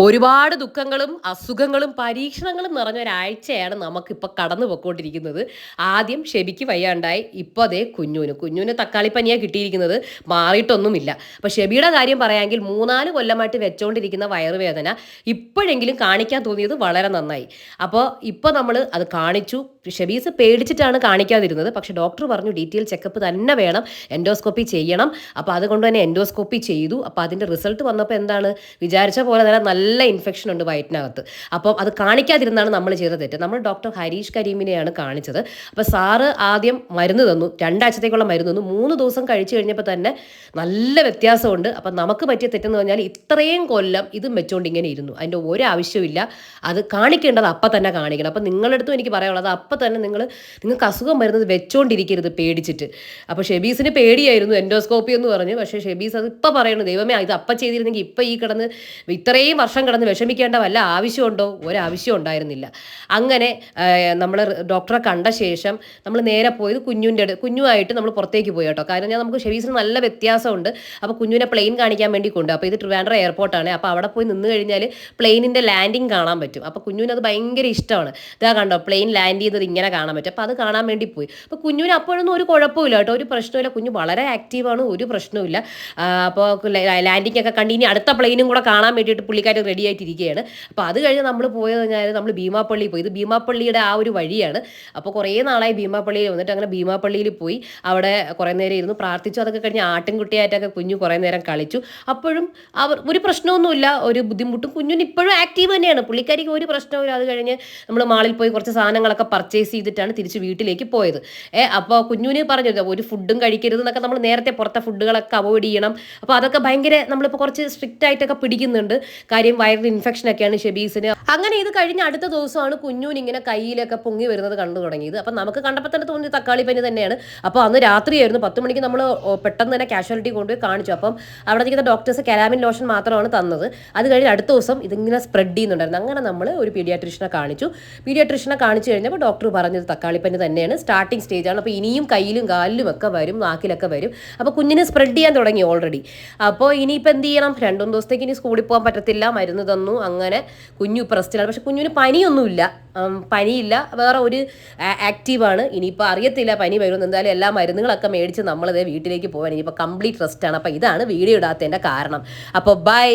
ഒരുപാട് ദുഃഖങ്ങളും അസുഖങ്ങളും പരീക്ഷണങ്ങളും നിറഞ്ഞ ഒരാഴ്ചയാണ് നമുക്കിപ്പോൾ കടന്നു പൊക്കോണ്ടിരിക്കുന്നത് ആദ്യം ഷെബിക്ക് വയ്യാണ്ടായി ഇപ്പോൾ അതേ കുഞ്ഞുവിന്. കുഞ്ഞുവിന് തക്കാളിപ്പനിയാണ് കിട്ടിയിരിക്കുന്നത്. മാറിയിട്ടൊന്നുമില്ല. അപ്പോൾ ഷെബിയുടെ കാര്യം പറയാമെങ്കിൽ മൂന്നാൽ കൊല്ലമായിട്ട് വെച്ചുകൊണ്ടിരിക്കുന്ന വയറുവേദന ഇപ്പോഴെങ്കിലും കാണിക്കാൻ തോന്നിയത് വളരെ നന്നായി. അപ്പോൾ ഇപ്പോൾ നമ്മൾ അത് കാണിച്ചു. ഷെബീസ് പേടിച്ചിട്ടാണ് കാണിക്കാതിരുന്നത്. പക്ഷേ ഡോക്ടർ പറഞ്ഞു ഡീറ്റെയിൽ ചെക്കപ്പ് തന്നെ വേണം. എൻഡോസ്കോപ്പി ചെയ്യണം. അപ്പോൾ അതുകൊണ്ട് തന്നെ എൻഡോസ്കോപ്പി ചെയ്തു. അപ്പോൾ അതിന്റെ റിസൾട്ട് വന്നപ്പോൾ എന്താണ്? വിചാരിച്ച പോലെ തന്നെ നല്ല ഇൻഫെക്ഷൻ ഉണ്ട് വയറ്റിനകത്ത്. അപ്പം അത് കാണിക്കാതിരുന്നാണ് നമ്മൾ ചെയ്ത തെറ്റ്. നമ്മൾ ഡോക്ടർ ഹരീഷ് കരീമിനെയാണ് കാണിച്ചത്. അപ്പോൾ സാറ് ആദ്യം മരുന്ന് തന്നു. രണ്ടാഴ്ചത്തേക്കുള്ള മരുന്ന് തന്നു. മൂന്ന് ദിവസം കഴിച്ചു കഴിഞ്ഞപ്പോൾ തന്നെ നല്ല വ്യത്യാസമുണ്ട്. അപ്പം നമുക്ക് പറ്റിയ തെറ്റെന്ന് പറഞ്ഞാൽ ഇത്രയും കൊല്ലം ഇതും വെച്ചുകൊണ്ട് ഇങ്ങനെ ഇരുന്നു. അതിന്റെ ഒരു ആവശ്യമില്ല അത് കാണിക്കേണ്ടത് അപ്പം തന്നെ കാണിക്കണം. അപ്പം നിങ്ങളടുത്തും എനിക്ക് പറയാനുള്ളത് അപ്പം തന്നെ നിങ്ങൾ നിങ്ങൾക്ക് അസുഖം വരുന്നത് വെച്ചോണ്ടിരിക്കരുത് പേടിച്ചിട്ട്. അപ്പോൾ ഷെബീസിന് പേടിയായിരുന്നു എൻഡോസ്കോപ്പി എന്ന് പറഞ്ഞു. പക്ഷേ ഷെബീസ് അത് ഇപ്പം പറയുന്നത് ദൈവമേ ഇത് അപ്പം ചെയ്തിരുന്നെങ്കിൽ ഇപ്പം ഈ കിടന്ന് ഇത്രയും വർഷം കിടന്ന് വിഷമിക്കേണ്ട വല്ല ആവശ്യമുണ്ടോ? ഒരാവശ്യം ഉണ്ടായിരുന്നില്ല. അങ്ങനെ നമ്മൾ ഡോക്ടറെ കണ്ട ശേഷം നമ്മൾ നേരെ പോയത് കുഞ്ഞുവിന്റെ അടുത്ത് കുഞ്ഞുമായിട്ട് നമ്മൾ പുറത്തേക്ക് പോയി കേട്ടോ. കാരണം ഞാൻ നമുക്ക് ഷെവീസിന് നല്ല വ്യത്യാസമുണ്ട്. അപ്പോൾ കുഞ്ഞുവിനെ പ്ലെയിൻ കാണിക്കാൻ വേണ്ടി കൊണ്ട് അപ്പോൾ ഇത് ട്രിവാൻഡ്ര എയർപോർട്ടാണ്. അപ്പോൾ അവിടെ പോയി നിന്ന് കഴിഞ്ഞാൽ പ്ലെയിനിന്റെ ലാൻഡിങ് കാണാൻ പറ്റും. അപ്പോൾ കുഞ്ഞുവിന് അത് ഭയങ്കര ഇഷ്ടമാണ്. ഇതാ കണ്ടോ പ്ലെയിൻ ലാൻഡ് ചെയ്യുന്നത് ഇങ്ങനെ കാണാൻ പറ്റും. അപ്പോൾ അത് കാണാൻ വേണ്ടി പോയി. അപ്പോൾ കുഞ്ഞുവിന് അപ്പോഴൊന്നും ഒരു കുഴപ്പമില്ല കേട്ടോ. ഒരു പ്രശ്നമില്ല കുഞ്ഞു വളരെ ആക്റ്റീവാണ് ഒരു പ്രശ്നമില്ല അപ്പോൾ ലാൻഡിങ് ഒക്കെ കണ്ട് അടുത്ത പ്ലെയിനും കൂടെ കാണാൻ വേണ്ടിയിട്ട് പുള്ളിക്കാരി റെഡി ആയിട്ടിരിക്കുകയാണ്. അപ്പോൾ അത് കഴിഞ്ഞ് നമ്മൾ പോയത് കഴിഞ്ഞാൽ നമ്മൾ ഭീമാപ്പള്ളി പോയി. ഇത് ഭീമാപ്പള്ളിയുടെ ആ ഒരു വഴിയാണ്. അപ്പോൾ കുറേ നാളായി ഭീമാപ്പള്ളിയിൽ വന്നിട്ട് അങ്ങനെ ഭീമാപ്പള്ളിയിൽ പോയി. അവിടെ കുറേ നേരം ഇരുന്ന് പ്രാർത്ഥിച്ചു അതൊക്കെ കഴിഞ്ഞ് ആട്ടിൻകുട്ടിയായിട്ടൊക്കെ കുഞ്ഞു കുറേ നേരം കളിച്ചു. അപ്പോഴും അവർ ഒരു പ്രശ്നമൊന്നുമില്ല ഒരു ബുദ്ധിമുട്ടും. കുഞ്ഞിന് ഇപ്പോഴും ആക്റ്റീവ് തന്നെയാണ്. പുള്ളിക്കാരിക്ക് ഒരു പ്രശ്നവും അത് കഴിഞ്ഞ് നമ്മൾ മാളിൽ പോയി കുറച്ച് സാധനങ്ങളൊക്കെ പർച്ചേസ് ചെയ്തിട്ടാണ് തിരിച്ച് വീട്ടിലേക്ക് പോയത്. ഏ അപ്പോൾ കുഞ്ഞുവിന് പറഞ്ഞു ഒരു ഫുഡും കഴിക്കരുത് എന്നൊക്കെ നമ്മൾ നേരത്തെ പുറത്തെ ഫുഡുകളൊക്കെ അവോയ്ഡ് ചെയ്യണം. അപ്പോൾ അതൊക്കെ ഭയങ്കര നമ്മളിപ്പോൾ കുറച്ച് സ്ട്രിക്റ്റ് ആയിട്ടൊക്കെ പിടിക്കുന്നുണ്ട്. കാര്യം വയറിൽ ഇൻഫെക്ഷൻ ഒക്കെയാണ് ഷെബീസിന്. അങ്ങനെ ഇത് കഴിഞ്ഞ അടുത്ത ദിവസമാണ് കുഞ്ഞൂൻ ഇങ്ങനെ കയ്യിലൊക്കെ പൊങ്ങി വരുന്നത് കണ്ടു തുടങ്ങിയത്. അപ്പം നമുക്ക് കണ്ടപ്പോൾ തന്നെ തോന്നി തക്കാളി പനി തന്നെയാണ്. അപ്പോൾ അന്ന് രാത്രിയായിരുന്നു. പത്ത് മണിക്ക് നമ്മൾ പെട്ടെന്ന് തന്നെ കാഷ്വാലിറ്റി കൊണ്ടുപോയി കാണിച്ചു. അപ്പം അവിടെ നിൽക്കുന്ന ഡോക്ടേഴ്സ് കലാമിൻ ലോഷൻ മാത്രമാണ് തന്നത്. അത് കഴിഞ്ഞ് അടുത്ത ദിവസം ഇതിങ്ങനെ സ്പ്രെഡ് ചെയ്യുന്നുണ്ടായിരുന്നു. അങ്ങനെ നമ്മൾ ഒരു പീഡിയാട്രിഷനെ കാണിച്ചു. പീഡിയാട്രിഷനെ കാണിച്ചു കഴിഞ്ഞപ്പോൾ ഡോക്ടർ പറഞ്ഞത് തക്കാളി പനി തന്നെയാണ്. സ്റ്റാർട്ടിംഗ് സ്റ്റേജാണ്. അപ്പോൾ ഇനിയും കയ്യിലും കാലിലും ഒക്കെ വരും നാക്കിലൊക്കെ വരും. അപ്പോൾ കുഞ്ഞിന് സ്പ്രെഡ് ചെയ്യാൻ തുടങ്ങി ഓൾറെഡി. അപ്പോൾ ഇനിയിപ്പോൾ എന്ത് ചെയ്യണം? രണ്ടും ദിവസത്തേക്ക് ഇനി സ്കൂളിൽ പോകാൻ പറ്റത്തില്ല. മരുന്ന് തന്നു അങ്ങനെ കുഞ്ഞു പ്രസ്റ്റിലാണ് പക്ഷെ കുഞ്ഞിന് പനിയൊന്നുമില്ല. പനിയില്ല. വേറെ ഒരു ആക്റ്റീവാണ്. ഇനിയിപ്പോൾ അറിയത്തില്ല പനി വരുമെന്ന്. എന്തായാലും എല്ലാ മരുന്നുകളൊക്കെ മേടിച്ച് നമ്മളതേ വീട്ടിലേക്ക് പോകാൻ ഇനിയിപ്പോൾ കംപ്ലീറ്റ് റെസ്റ്റാണ്. അപ്പോൾ ഇതാണ് വീഡിയോ ഇടാത്തതിന്റെ കാരണം. അപ്പോൾ ബൈ.